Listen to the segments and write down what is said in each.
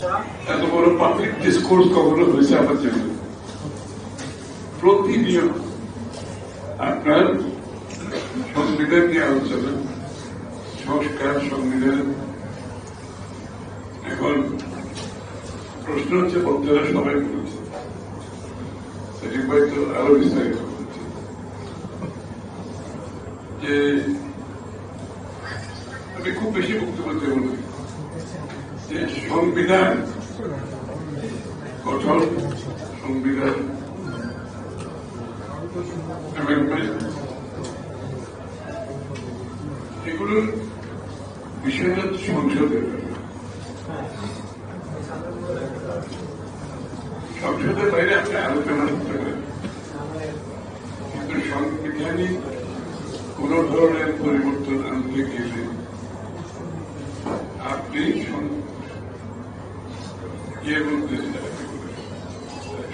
এত বড় public discourse কখনো হয়েছে আমার জন্য? প্রতিনিয়ত আপনার সংবিধান নিয়ে আলোচনা, সংস্কার সংবিধান। এখন প্রশ্ন হচ্ছে, বক্তারা সবাই বলেছে। সেটি হয়তো আরও বিস্তারিত যে আমি খুব বেশি বক্তব্য দেব না। যে সংবিধান কঠোর সংবিধান এগুলোর বিষয়টা সংসদের। সংসদের বাইরে আপনি আলোচনা করতে পারেন কিন্তু সাংবিধানিক কোন ধরনের পরিবর্তন আনতে গেলে আপনি সং-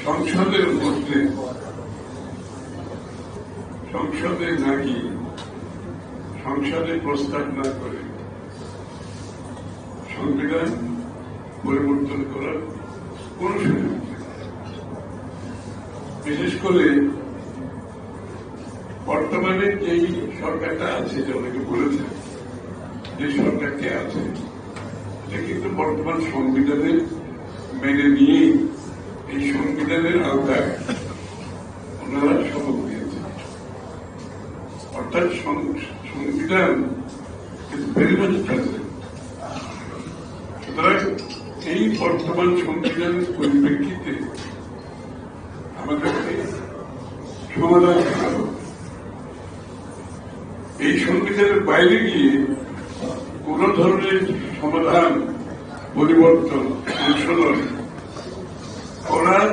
সংসদের মধ্যে সংসদে না সংসদে প্রস্তাব না করে সংবিধান পরিবর্তন করার কোন বিশেষ করে বর্তমানে যেই সরকারটা আছে যে অনেকে বলেছেন যে সরকারকে আছে এটা কিন্তু বর্তমান সংবিধানে মেনে নিয়ে এই সংবিধানের আওতায় ওনারা শপথ নিয়েছেন অর্থাৎ সংবিধান ভেরি মাচ সুতরাং এই বর্তমান সংবিধানের পরিপ্রেক্ষিতে আমাদেরকে সমাধান করা। এই সংবিধানের বাইরে গিয়ে কোন ধরনের সমাধান, পরিবর্তন সংশোধন করার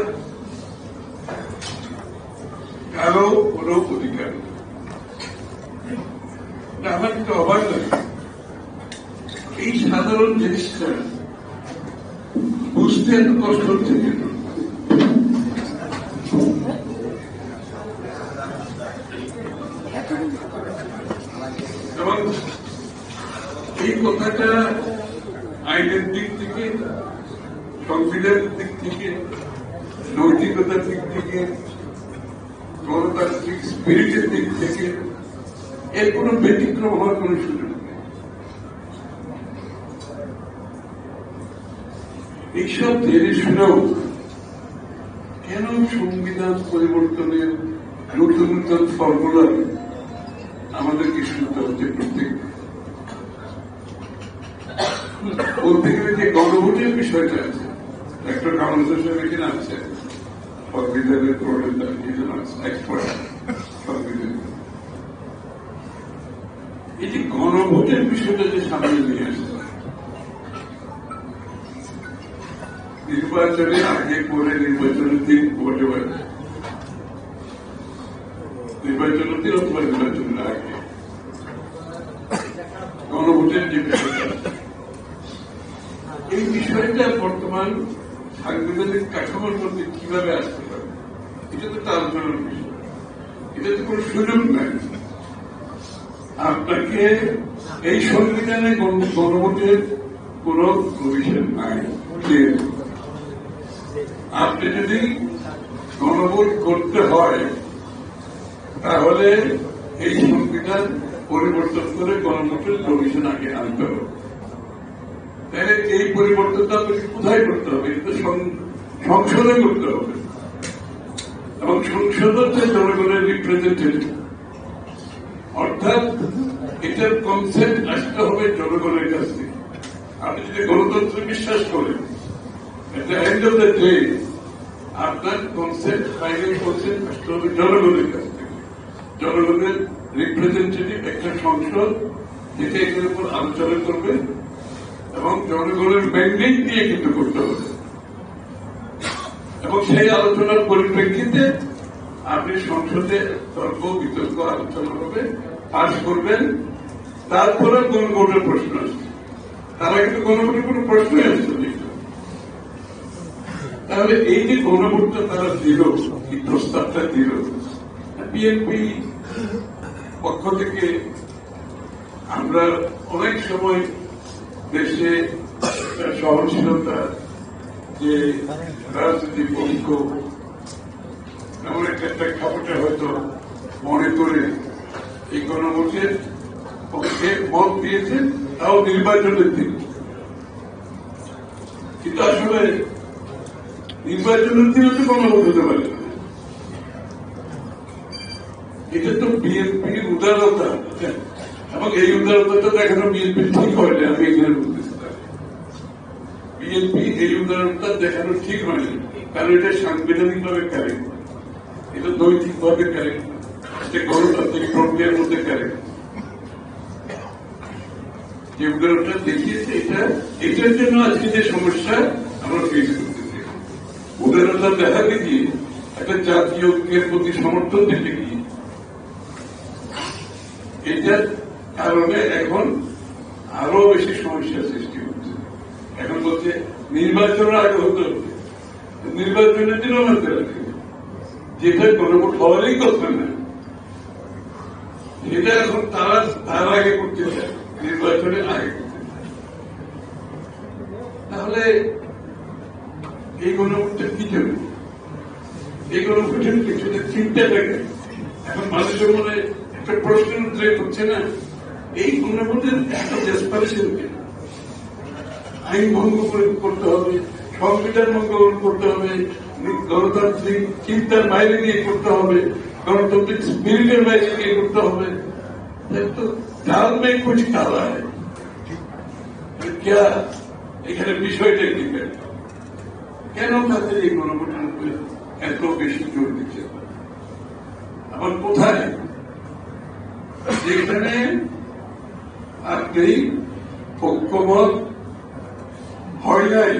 কারও কোন অধিকার আমার কিন্তু অবাক লাগে। এই সাধারণ জিনিসটা বুঝতে এত কষ্ট হচ্ছে কেন? এই কথাটা আইনের দিক থেকে সংবিধানের দিক থেকে নৈতিকতার দিক থেকে, গণতান্ত্রিক স্পিরিটের দিক থেকে, এর কোন ব্যতিক্রম হওয়ার কোন সুযোগ নেই। এইসব জেনে শুনেও কেন সংবিধান পরিবর্তনের নতুন নতুন ফর্মুলা আমাদেরকে শুনতে হচ্ছে প্রত্যেক বলতে গেলে যে গণভোটের বিষয়টা আছে একটা কাউন্সিল সাহেব এখানে আছে সংবিধানের প্রবলেম এক্সপার্ট সংবিধান এই যে গণভোটের বিষয়টা যে সামনে নিয়ে আসছে নির্বাচনে আগে পরে নির্বাচনের দিন ভোটে নির্বাচনের দিন অথবা নির্বাচনের আগে। গণভোটের যে বিষয়টা। এই বিষয়টা বর্তমান সাংবিধানিক কাঠামোর মধ্যে কীভাবে পারে তার বিষয় এটা তো কোনো সুযোগ নাই। আপনাকে এই সংবিধানে গণ- গণভোটের কোন নাই আপনি যদি গণভোট করতে হয়, তাহলে এই সংবিধান পরিবর্তন করে গণভোটের প্রভিশন আগে আনতে হবে। তাহলে এই পরিবর্তনটা কোথায় করতে হবে? এটা তো সং- সংসদে করতে হবে। এবং হচ্ছে জনগণের রিপ্রেজেন্টেটিভ অর্থাৎ, এটার কনসেপ্ট আসতে হবে জনগণের কাছ আপনি যদি গণতন্ত্রে বিশ্বাস করেন at the end of the day আপনার কনসেপ্ট ফাইনাল কনসেপ্ট আসতে হবে জনগণের কাছ থেকে। জনগণের রিপ্রেজেন্টেটিভ একটা সংসদ, যেটা এটার উপর আলোচনা করবে এবং জনগণের ম্যান্ডেট দিয়ে কিন্তু করতে হবে। এবং সেই আলোচনার পরিপ্রেক্ষিতে আপনি সংসদে তর্ক, বিতর্ক আলোচনা হবে, পাশ করবেন। তারপরে গণভোটের প্রশ্ন আসছে? তারা কিন্তু গণভোটের কোনো প্রশ্নই আসছে তাহলে এই যে গণভোটটা তারা দিল, এই প্রস্তাবটা দিল, বিএনপি পক্ষ থেকে আমরা অনেক সময় দেশে সহনশীলতা যে রাজনৈতিক পক্ষ এমন একটা হয়তো মনে করে এই গণভোটের পক্ষে মত দিয়েছে, তাও নির্বাচনের দিন কিন্তু আসলে নির্বাচনের দিনে তো গণভোট হতে পারে। এটা তো বিএনপির উদারতা বুঝছেন? এবং এই উদারতাটা দেখানো বিএনপি ঠিক হয় না আমি এখানে বলতেছি বিএনপি এই উদারতা দেখানো ঠিক হয় না কারণ এটা সাংবিধানিক ভাবে কারেক্ট এটা নৈতিক ভাবে কারেক্ট এটা গণতান্ত্রিক প্রক্রিয়ার মধ্যে কারেক্ট যে উদারতা দেখিয়েছে এটা, এটার জন্য আজকে যে সমস্যা আমরা ফেস করতেছি। উদারতা দেখাতে গিয়ে একটা জাতীয় ঐক্যের প্রতি সমর্থন দিতে গিয়ে। এটার কারণে এখন আরও বেশি সমস্যা সৃষ্টি এখন বলছে, নির্বাচনের আগে হতে হবে। নির্বাচনের দিনও মানতে রাখে যেটা কোনো হওয়ারই কথা না। সেটা এখন তারা, তার আগে করতে চায়, নির্বাচনের আগে। তাহলে এই গণভোটটা কি যাবে এই গণভোটের পিছনে চিন্তাটাকে এখন মানুষের মনে একটা প্রশ্ন উদ্রেক হচ্ছে না। এই গণভোটের এত ডেসপারেশন আইন ভঙ্গ করতে হবে, সংবিধান ভঙ্গ করতে হবে, গণতান্ত্রিক চিন্তার বাইরে নিয়ে করতে হবে, গণতান্ত্রিক স্পিরিটের বাইরে নিয়ে করতে হবে। কুচি কালা এখানে বিষয়টা কেন তাদের এই এত বেশি জোর দিচ্ছে? আবার কোথায়? যেখানে আপনি পক্ষবত হয় নাই।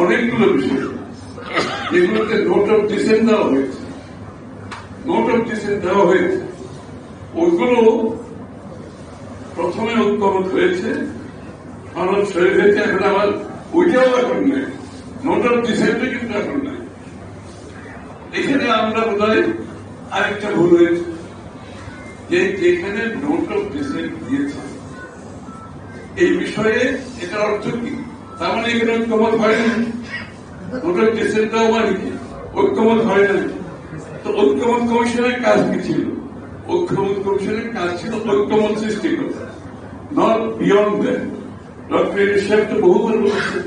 অনেকগুলো বিষয়। যেগুলোতে নোট অফ ডিসেন্ট দেওয়া হয়েছে। নোট অফ ডিসেন্ট দেওয়া হয়েছে। ওইগুলো প্রথমে ঐক্যমত হয়েছে। মানব শরীর হয়েছে, এখন আবার ওইটাও এখন নেই। নোট অফ ডিসেন্টে কিন্তু এখন নেই। এখানে আমরা বোধ আরেকটা ভুল হয়েছে। যে যেখানে নোট অফ ডিসেন্ট দিয়েছে, এই বিষয়ে এটার অর্থ কি? তার মানে এখানে ঐক্যমত হয় না। নোট অফ ডিসেন্ট দেওয়া মানে কি? ঐক্যমত হয় না। তো ঐক্যমত কমিশনের কাজ কি ছিল? ঐক্যমত কমিশনের কাজ ছিল ঐক্যমত সৃষ্টি করা। নট বিয়ন্ড দ্যাট ডক্টর সাহেব তো বহুবার বলেছে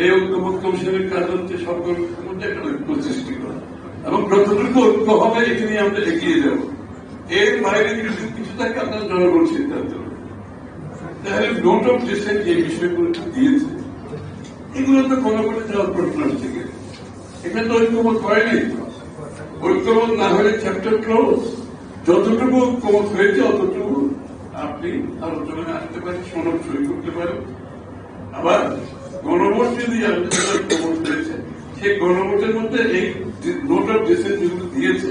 এই ঐক্যমত কমিশনের কাজ হচ্ছে সকল মধ্যে একটা ঐক্য সৃষ্টি করা। এবং যতটুকু ঐক্য হবে, এটি নিয়ে আমরা এগিয়ে যাব। এর বাইরে কিছু কিছু থাকে, আপনার জনগণ সিদ্ধান্ত তাহলে নোট অফ ডিসেন্ট যে বিষয়গুলো দিয়েছে। এগুলো তো কোনো করে যাওয়ার প্রশ্ন আসছে এখানে তো ঐক্যমত হয়নি। ঐক্যমত না হলে চ্যাপ্টার ক্লোজ যতটুকু ঐক্যমত হয়েছে, অতটুকু আপনি আলোচনায় আসতে পারেন, সনদ সই করতে পারেন। আবার গণভোট যদি আলোচনা ঐক্যমত হয়েছে, সেই গণভোটের মধ্যে এই নোট অফ ডিসেন্ট যেগুলো দিয়েছে,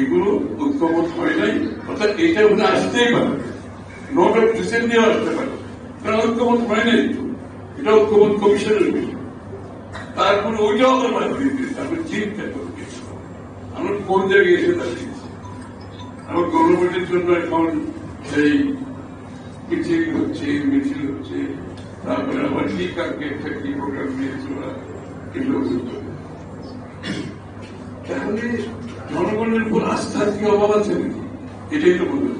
এগুলো ঐক্যমত হয় নাই। অর্থাৎ এটা ওখানে আসতেই পারে। নোট অফ ডিসেন্ট দিয়েও আসতে পারে। কারণ ঐক্যমত হয় নাই। এটা ঐক্যমত কমিশনের বিষয়। তারপরে ওইটাও বাদ দিয়ে দিয়েছি তারপরে চিন্তা করবে আমরা কোন জায়গায় এসে দাঁড়িয়েছি আমার গণভোটের জন্য এখন সেই মিছিল হচ্ছে মিছিল হচ্ছে, তারপরে আবার কি কালকে একটা কি প্রোগ্রাম নিয়েছে ওরা, এগুলো তাহলে জনগণের উপর আস্থার কি অভাব আছে নাকি? এটাই তো বলতে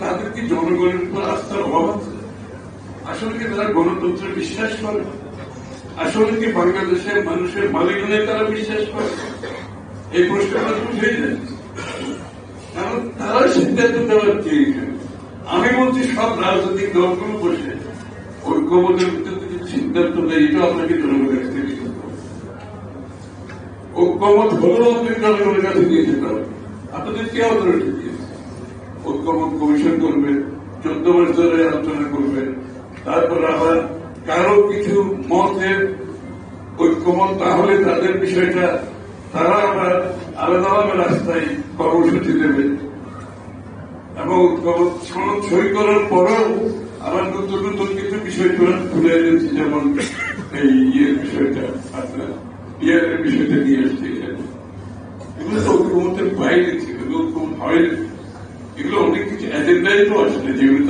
তাদের কি জনগণের উপর আস্থার অভাব আছে? আসলে কি তারা গণতন্ত্রে বিশ্বাস করে? আসলে কি বাংলাদেশের মানুষের মালিকানায় তারা বিশ্বাস করে? এই প্রশ্নটা উঠে যায় কারণ তারা সিদ্ধান্ত দেওয়ার এখানে? আমি বলছি সব রাজনৈতিক দলগুলো বসে ঐক্যমতের ভিত্তিতে যদি সিদ্ধান্ত নেয়, এটা আপনাকে জনগণের কাছে হবে। ঐক্যমত হলেও আপনি জনগণের কাছে নিয়ে যেতে হবে। আপনাদের কে অথরিটি দিয়েছে? ঐক্যমত কমিশন করবেন চোদ্দ মাস ধরে আলোচনা করবেন তারপর আবার কারও কিছু মতের ঐক্যমত, তাহলে তাদের বিষয়টা তারা আবার আলাদা আলাদা রাস্তায় কর্মসূচি দেবে। এবং সই করার পরেও আবার নতুন নতুন কিছু বিষয় তুলে এনেছি, যেমন এই ইয়ের বিষয়টা, আপনার ইয়ারের বিষয়টা নিয়ে আসছে এগুলো তো ঐক্যমতের বাইরে ছিল, এগুলো হয়নি এগুলো অনেক কিছু এজেন্ডাই তো আসলে যেগুলো